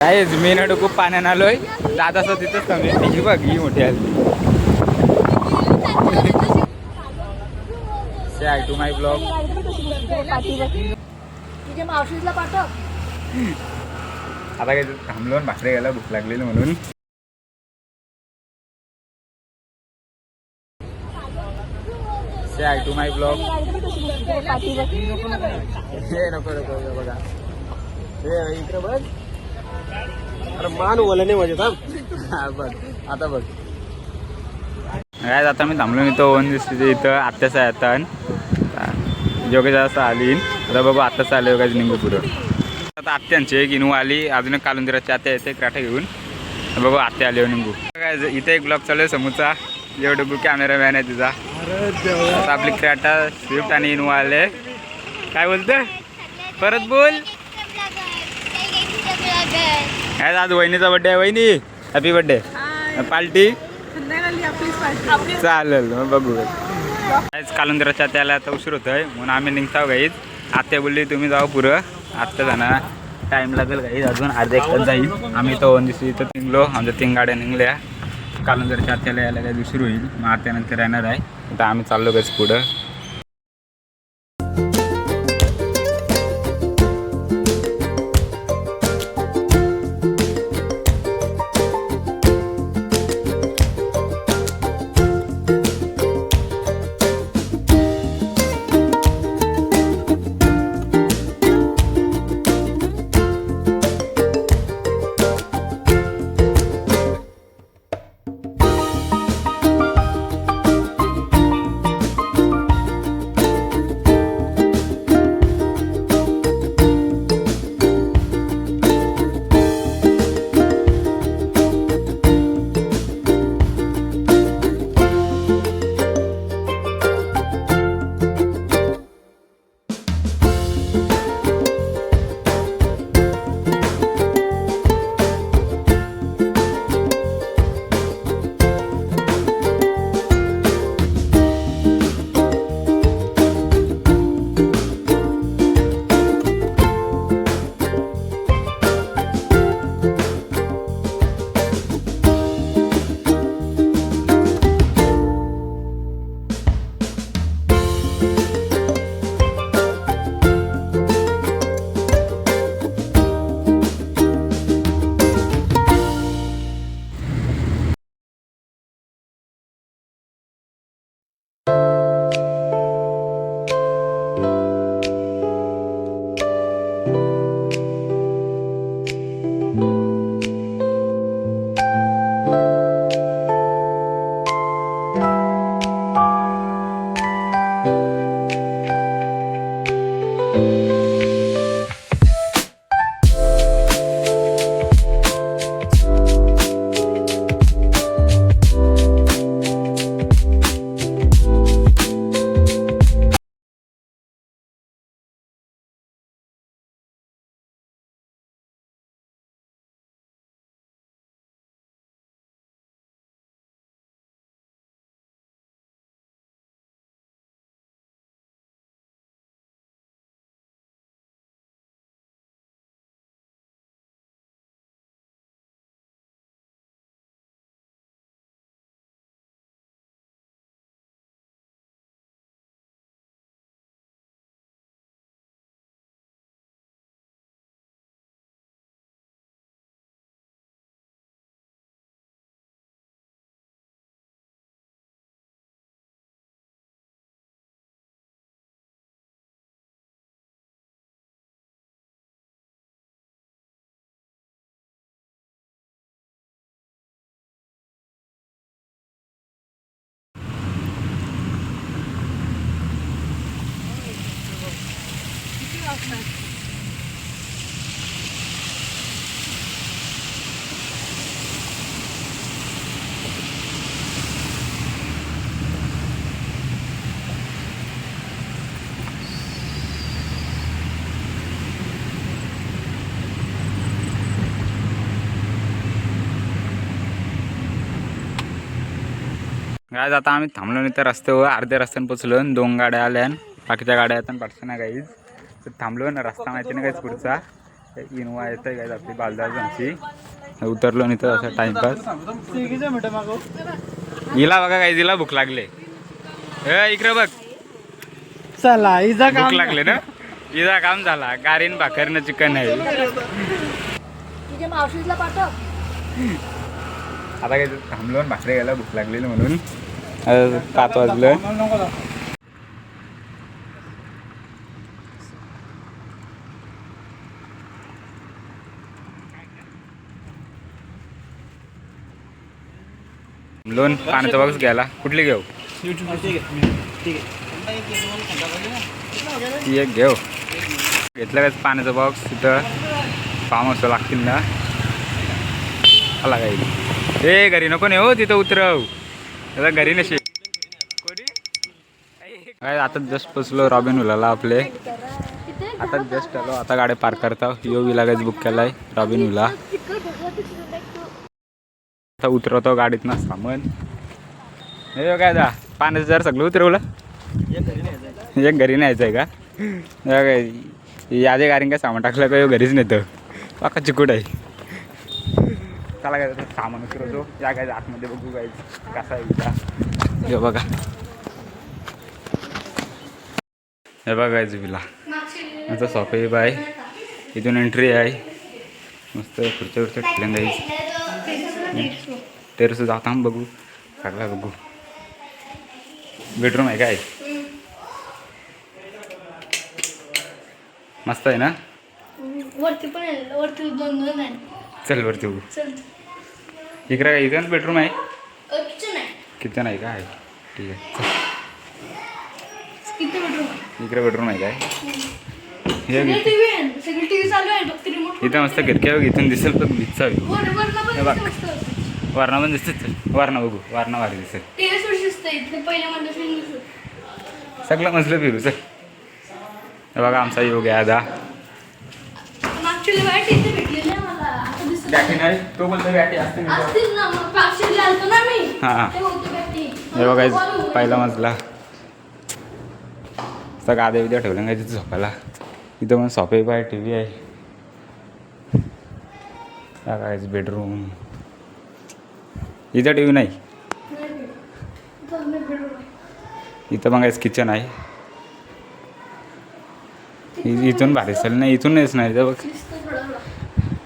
काय मी ना खूप पाण्यानं आलोय. जात असं तिथंच कमी ही बघ ही मोठी आली आय टू माय ब्लॉग आता काय थांबलो भाकरी घ्यायला भूक लागलेली म्हणून. आय टू माय ब्लॉग हे नको नको बघा. हे इकडे बघ. अरे मान वलने बघ. आता बघ. काय आता मी थांबलो मी तो वन दिसते इथं आत्याच आहे आता योगेश असं आली. आता बघू आत्ताच आले योगाच निघू पुढं. आता आत्यांची एक इनू आली. अजून एक कालुंदिराची आत्या येते क्राटा घेऊन. बघू आत्या आली निघू काय इथे एक ब्लॉग चालू आहे समोरचा जेवढं कॅमेरा मॅन आहे तिचा. आता आपली क्राटा स्विफ्ट आणि इनू आले. काय बोलतोय? परत बोल. काय आज वहिनीचा बड्डे आहे वहिनी. हॅपी बड्डे पार्टी चालेल मग बघू. काहीच कालुंदराच्या त्याला आता उशीर होतोय. म्हणून आम्ही निघताव गाईच आत्या बोलली तुम्ही जाऊ पुरं आत्ता जाणार. टाईम लागेल गाईज अजून अर्धा एक तास जाईल. आम्ही तो वन दिवशी इथं निघलो. आमच्या तीन गाड्या निघल्या. कालुंदरच्या आत्याला यायला काही उशीर होईल. मग आत्यानंतर येणार आहे. आता आम्ही चाललो गाईच पुढं. गायज आता आम्ही थांबलो नाही तर रस्त्यावर अर्ध्या रस्त्याने पोचलो आणि दोन गाड्या आल्या बाकीच्या गाड्या आहेत आणि पाठच्या ना गाईज तर थांबलो ना रस्ता माहिती नाही काहीच पुढचा. इनोवा येत आहे काय आपली बालदारांची उतरलो नाही तर असं टाइमपास हिला बघा काय तिला भूक लागले. ए इकडे बघ. चला इजा भूक लागले ना? हिचा काम झाला. गारीन भाकरनं चिकन आहे. आता काय थांबलो आणि भाकरी घ्यायला भूक लागलेली म्हणून. पाच सात वाजलं. लोन पाण्याचा बॉक्स घ्यायला. कुठली घेऊ? ती एक घेऊ. घेतलं का पाण्याचा बॉक्स तिथं फार्म हाऊसला लागतील ना. आला काही ए घरी नको नाही हो तिथं उतरव. आता घरी नशी काय आता जस्ट पोचलो रॉबिन हुलाला आपले. आता जस्ट आलो आता गाडी पार्क करता. यो विलागच बुक केलाय रॉबिन हुला आता उतरवतो गाडीतनं सामान. नाही काय जा पाच हजार सगळं उतरवलं. एक घरी न्यायचं आहे का काय यादे गाडीन काय सामान टाकलं का? यो घरीच नेतं. पाका चिकूट आहे. चला काय सामान उतरवतो. या काय आतमध्ये बघू काय कसा आहे हे बघा. हे बघायचं विला. आता सॉपे बाय इथून एंट्री आहे. मस्त खुर्च्या खुर्च्या ठेवल्या जाईल टेरेस जाता बघू. सगळा बघू. बेडरूम आहे काय मस्त आहे ना? वरती पण आहे वरती दोन दोन आहे. चल वरती बघू चल. इकडे काय इथं बेडरूम आहे? किचन आहे. काय ठीक आहे. किती बेडरूम आहे. इकडे बेडरूम आहे काय? हे इथं मस्त खिडक्या बघ इथून दिसेल पण बीचचा हे बघ. वारणा पण दिसते चल. वारणा बघू. वारणा वारी दिसेल. सगळं मजलं फिरू. चल. बघा आमचा योग आहे आता. बॅटी नाही तो बोलतो बॅटी असते मी बघ. असतील ना मग पाचशेला आलतो ना मी. हा. ते होतं बॅटी हे बघा पहिला मजला. सगळं आद्या विद्या ठेवलं काय तिथं झोपायला. इथं पण सॉपे पाय टी व्ही आहे. काय बेडरूम इथं टी व्ही नाही इथं मग किचन आहे. इ- इथून भारी असेल नाही इथून नाहीच नाही इथं बघ.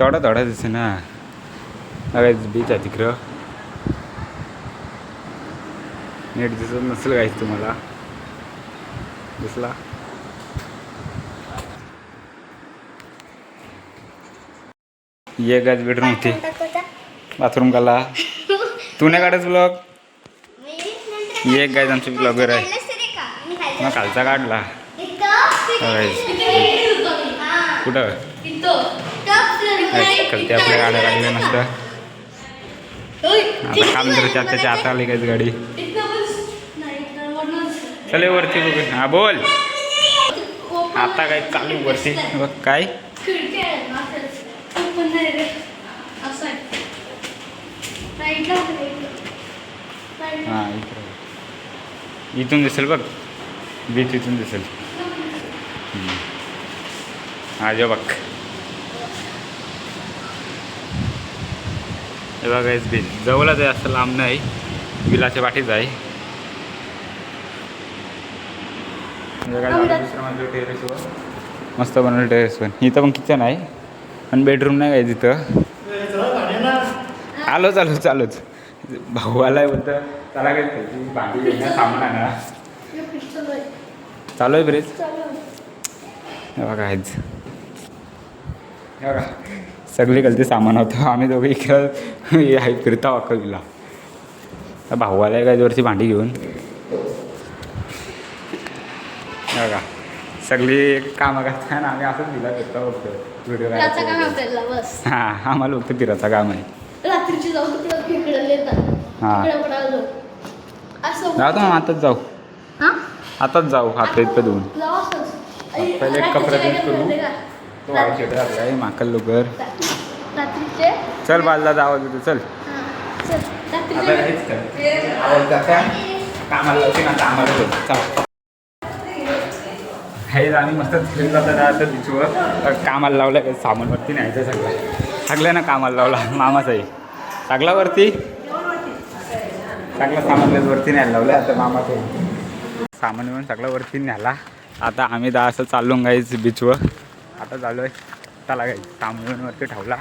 थोडा थोडा दिसे ना काय बीच आहे तिकडं. नीट दिसत नसेल काहीच तुम्हाला. दिसला? ये गाज बेडरूम होती. बाथरूम काला तू नाही काढायच ब्लॉग ये गायज आमचे ब्लॉगर आहे. मग कालचा काढला. कुठं? करते आपल्या गाड्या लागल्या आता काम तर त्याच्या आता आली काहीच गाडी? चले वरती बघू हा बोल. आता काय चालू वरती? बघ काय? हां इथून दिसेल बघ. बीच इथून दिसेल. हम्म. हा बघ बघायच बीच जवळच आहे असं लांब नाही. बिलाच्या पाठीच आहे. टेरेसवर मस्त बनवलं टेरेस पण इथं पण किचन आहे. पण बेडरूम नाही काय तिथं आलो चालू चालूच भाऊ आलाय बोलतं त्याला काय भांडी सामान आणा. चालू आहे ब्रेज. हे बघा आहेच बघा. सगळी गलती सामान होतं. आम्ही दोघे इकडं हे आहे फिरता वाकविला. तर भाऊ आलाय काय वरची भांडी घेऊन. बघा सगळी कामं करता आणि आम्ही असंच दिला फिरता बघतो व्हिडिओ हां आम्हाला फक्त फिरायचं काम आहे. हा. आलो. जाऊ मग आताच जाऊ. हा? आताच जाऊ हात पेट धुवून. पहिले कपडा करू. तो वाळू माकल चल बाजला जावं तिथं चल. हा. आता काहीच कर. कामाला लावते ना बोल. चल. हे आम्ही मस्त फिरून जातात आता कामाला लावलं काही सामानवरती न्यायचं सगळं. सगळ्यांना कामाला लावला. मामाचाही सगळा वरती? सगळं सामान वरती न्यायला लावलं आता मामाचं. सामान येऊन सगळं वरती न्याला आता आम्ही दहा असं चाललो गाईच बीचवर आता चालू आहे चला गाई सामान येऊन वरती ठेवला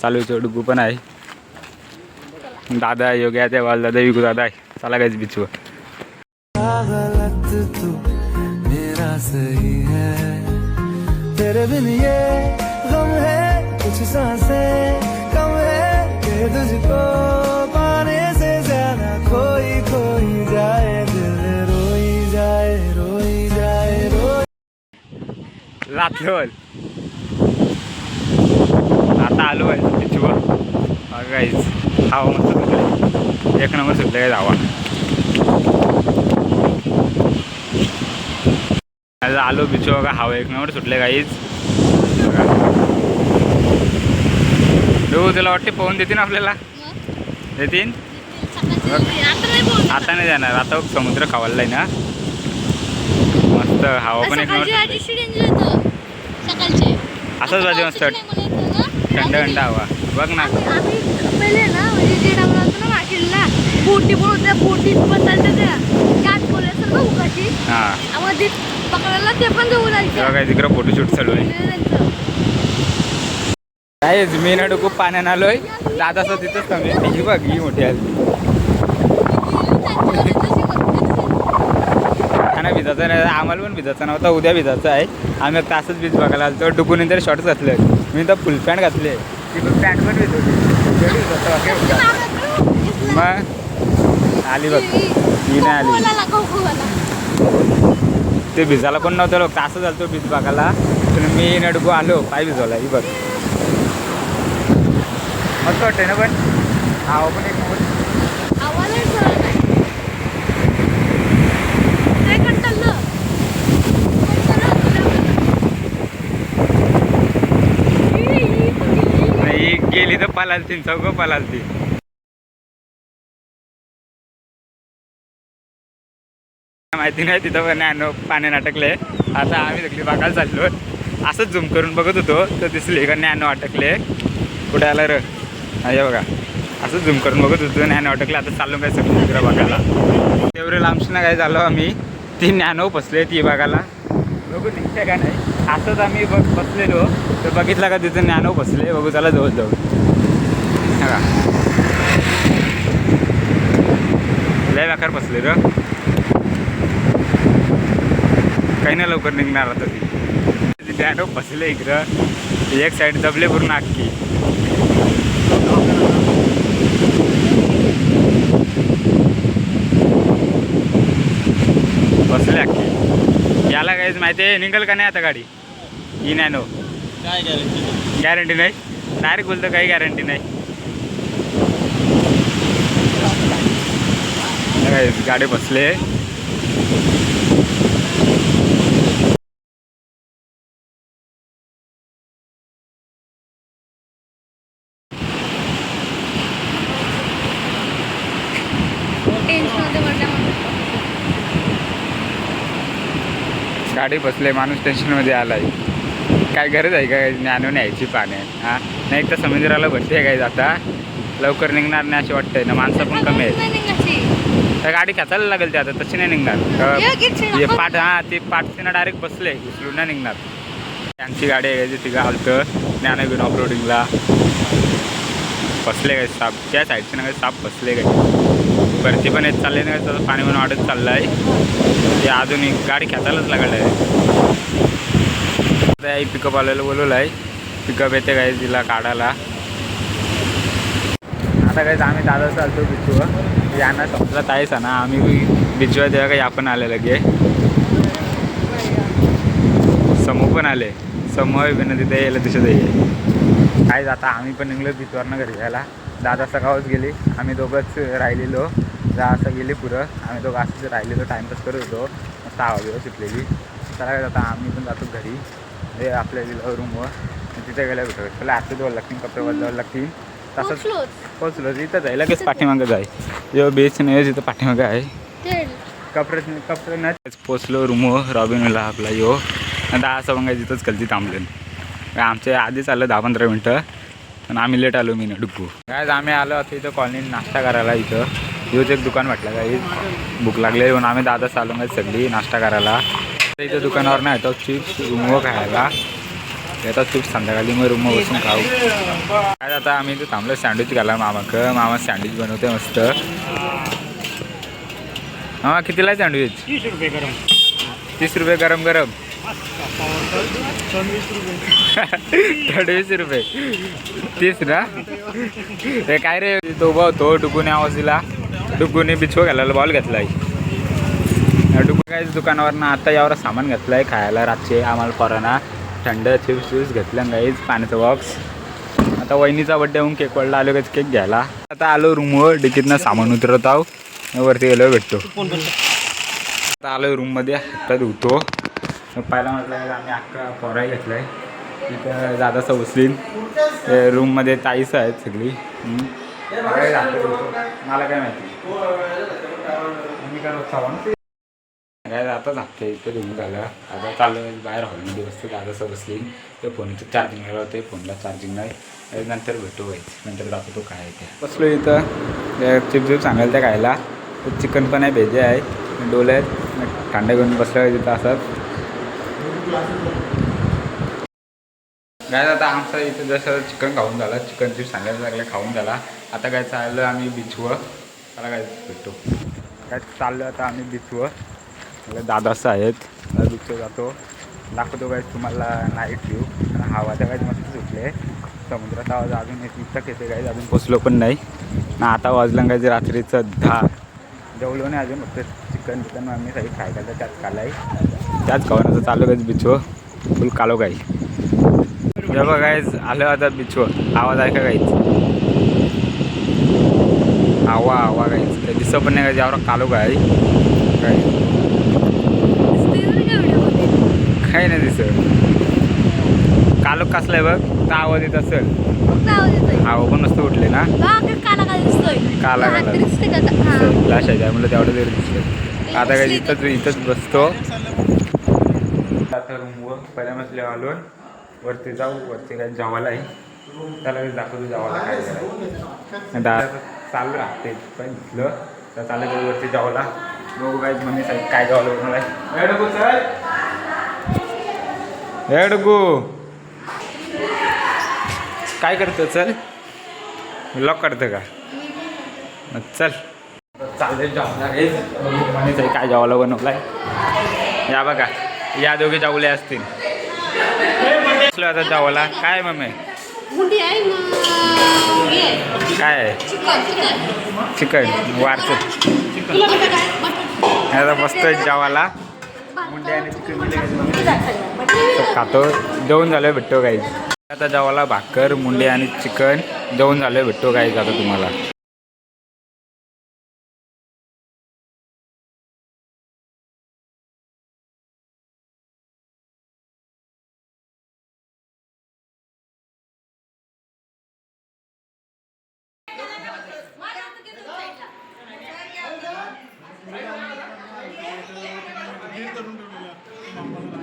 चालू आहे डुगू पण आहे दादा योग्य आहे वाल दादा युगू दादा आहे चला गाईच बीचवर गलत तू मेरा सही है तेरे बिन ये गम है कुछ सांसें कम है कि तुझको पाने से ज्यादा खोई खोई जाए रोई लातलोल आता आलो आहे बीचवर गाईच हवा मस्त सुटले. एक नंबर सुटले काय हवा आलो बीचवर का हवा एक नंबर सुटले काहीच तू तुला वाटते पोहून देतील आपल्याला? देतील? आता नाही जाणार आता समुद्र खावायला ना मस्त हवा पण एक नंबर आधी शिडी enjoy होतं. सकाळचे असंच वाजे मस्त थंड थंड हवा. बघ ना. पहिले ना म्हणजे जे ना मार्केटला बोटी पण होत्या बोलायचं ना उगाची. हां. ते पकडायला ते पण जाऊ लागतं तिकडं फोटोशूट चालू आहे मी ना खूप पाण्यानं आलोय. दादा असं तिथंच कमी ही बघ ही मोठी आणि भिजायचा नाही आम्हाला पण भिजायचा नव्हता उद्या भिजायचा आहे. आम्ही एक तासच बीच बघायला आलो तर डुकून तर शॉर्ट्स घातले. मी तर फुल पॅन्ट घातले. ती पॅन्ट पण भिजवली. मग? आली बघ. ही नाही आली. ते भिजायला पण नव्हतं लोक तासं झालं बीच बघायला. तर मी नडकू आलो. पाय भिजवला ही बघ. मस्त वाटते ना पण? हा पण एक नंबर नाही गेली तर पलालती पलाल पलालती माहिती नाही तिथं पण नॅनो पाण्यात अटकले आता आम्ही सगळी बघायला चाललो. असंच झूम करून बघत होतो तर दिसले का नॅनो अटकले कुठे आलं र? हे बघा. असंच झूम करून बघत होतो नॅनो अटकले आता चाललो काय सगळं तिकडं बघायला. तेवढे लांबशीनं काय झालो आम्ही ती नॅनो बसले ती बघायला. बघू दिसते का नाही? असंच आम्ही बघ बसलेलो. तर बघितला का तिथं नॅनो बसले बघू त्याला जवळ जाऊ बघा. लय बेकार बसले र. काही नाही लवकर निघणार आता ती. डॅडो बसले इकडं. एक साईड दबले पूर्ण अख्खी बसले अख्खी याला काहीच माहिती आहे निघल का नाही आता गाडी? ही नॅनो काय गॅरंटी गॅरंटी नाही? डायरेक्ट बोलतो काही गॅरंटी नाही. काय गाडी बसले. गाडी बसले माणूस टेन्शनमध्ये आलाय. काय गरज आहे का ज्ञानून न्यायची पाणी हां? नाही तर समुद्राला भरते काय आता. लवकर निघणार नाही असे वाटतंय. ना माणसं पण कमी आहेत. तर गाडी खेचायला लागेल ते आता तशी नाही निघणार. हे. पाठ हां ते पाठशीनं डायरेक्ट बसले उचलून नाही निघणार. त्यांची गाडी आहे तिघं आलतं ज्ञान घेऊन ऑफरोडिंगला बसले काय साप त्या साईडचे ना काही साप बसले काय? वरती पण येत चालले नाही तसं पाणी पण वाढत चाललं आहे ते अजून एक गाडी खेचायलाच लागलं आहे पिकअप आलेलं बोलवलं आहे पिकअप येते काय तिला काढायला. सगळेच आम्ही दादा चालतो बिचूवर. यांना समजत आहेच ना आम्ही बिचूवर तेव्हा काही आपण आले लगे. समूह पण आले. समूह पण तिथे यायला दिसत आहे. काय जाता आम्ही पण निघलो बिचवरनं घरी जायला दादा सकाळच गेली. आम्ही दोघंच राहिलेलो. जा असं गेली पुरं. आम्ही दोघं असंच राहिलेलो. टाईमपास करत होतो. मस्त आवाज बिवा सुटलेली. चला काय जाता आम्ही पण जातो घरी. हे आपल्या रूमवर तिथे गेल्या भेटतो पहिला हात धुवायला लागतील कपडे बदलावं लागतील तसंच. पोचलो इथं जाय लगेच पाठीमागं जाय जेव्हा बेच नाही तिथं पाठीमागं आहे. कपडे कपडे पोचलो रूमो रॉबिनला आपला यो. आणि दहा असं मग तिथंच कलती थांबलं आमचे आधीच आलं दहा पंधरा मिनटं. पण आम्ही लेट आलो मी ना डुग्गू काय आम्ही आलो होतो इथं कॉलनीत नाश्ता करायला इथं. ह्योच एक दुकान म्हटलं काही भूक लागली म्हणून आम्ही दादा चालू सगळी नाश्ता करायला. इथं दुकानावर नाही येतो चिप्स रूमवर खायला येतात चिप्स संध्याकाळी. मग रूमवर बसून खाऊ. काय आता आम्ही इथं थांबलो सँडविच घाला मामाक मामा सँडविच बनवते मस्त. मामा कितीला आहे सँडविच तीस रुपये गरम. तीस रुपये गरम गरम. रुपये. तीस ना? हे काय रे? तो उभा होतो डुगूने आवाज दिला डुगूने बिछो घालायला बॉल घेतलाय. डुगू काय दुकानावरनं आता यावर सामान घेतलंय खायला रातचे आम्हाला पोरांना थंड चिप्स चिप्स घेतलं गाईज पाण्याचा बॉक्स आता वहिनीचा बड्डे होऊन केक वडला आलो काय केक घ्यायला. आता आलो रूमवर डिकीतनं सामान उतरत आहो. वरती गेलो भेटतो. आता आलो रूममध्ये हातात धुतो. मग पहिला म्हटलं आम्ही अख्खा पोराही घेतलाय. तिथं दादाचा उचलीन रूममध्ये ताईस आहेत सगळी. मला काय माहिती. मी काय सामान काय आता झाकते इथे रूम झालं आता चाललं बाहेर हॉलमध्ये बसतो दादाचं बसली ते फोनचं चार्जिंग होते फोनला चार्जिंग नाही नंतर भेटू व्हायचं नंतर दाखवतो काय आहे ते बसलो इथं चिप चिप सांगायला त्या खायला चिकन पण आहे भेजे आहे डोले आहेत कांडे घेऊन बसलं तिथं असत काय आता आमचं इथं जसं चिकन खाऊन झालं चिकन चिप्स सांगायला लागलं खाऊन झाला आता काय चाललं आम्ही बीचवर त्याला काय भेटतो काय चाललं आता आम्ही बीचवर मला दादाचं आहेत. दादा जातो. दाखवतो काय तुम्हाला नाईट व्ह्यू आणि हवा त्या काय मस्त सुटले समुद्राचा आवाज अजून एक इतकं येते काय अजून पोचलो पण नाही. ना आता वाजलं काय रात्रीचं दहा. जेवलो नाही अजून फक्त चिकन चिकन आम्ही सगळी खाय करतो त्याच कालाय त्याच खावण्याचं चालू काय बिचव फुल कालो काही जेव्हा काहीच आलं आता बिचव आवाज ऐका काहीच आवा आवा काहीच दिसं दिसत पण नाही का ज्यावर कालो काही काही काही नाही दिसत. कालो कसलाय बघ तर आवाज येत असेल आवा पण नसतं उठले ना. बघा का काला काला का? हा. फ्लॅश आहे त्यामुळे तेवढं तरी दिसतं आता काय इथंच इथंच बसतो. आता रूमवर पहिल्या मसले आलो वरती जाऊ वरती काय जेवायला आहे. त्याला मी दाखवतो जेवायला काय करायचं. दा चालू राहते पण घेतलं तर गेलं वरती जेवायला. बघू काय मम्मी साहेब काय जेवायला बनवलाय. ए ए डगू काय करतो? चल. लॉक करतं का? मग चल. चालले साहेब काय जेवायला बनवलाय? या बघा. या दोघे जाऊले असतील. आता जेवायला. काय मम्मी? हे. काय आहे. Chicken chicken. चिकन. वारचं. आता बसतोय जेवायला. मुंडे आणि चिकन खातो. जेवण झालं भेटतो काही आता जेवायला भाकर मुंडे आणि चिकन. जेवण झालं भेटतो काही आता तुम्हाला. সম্পন্ন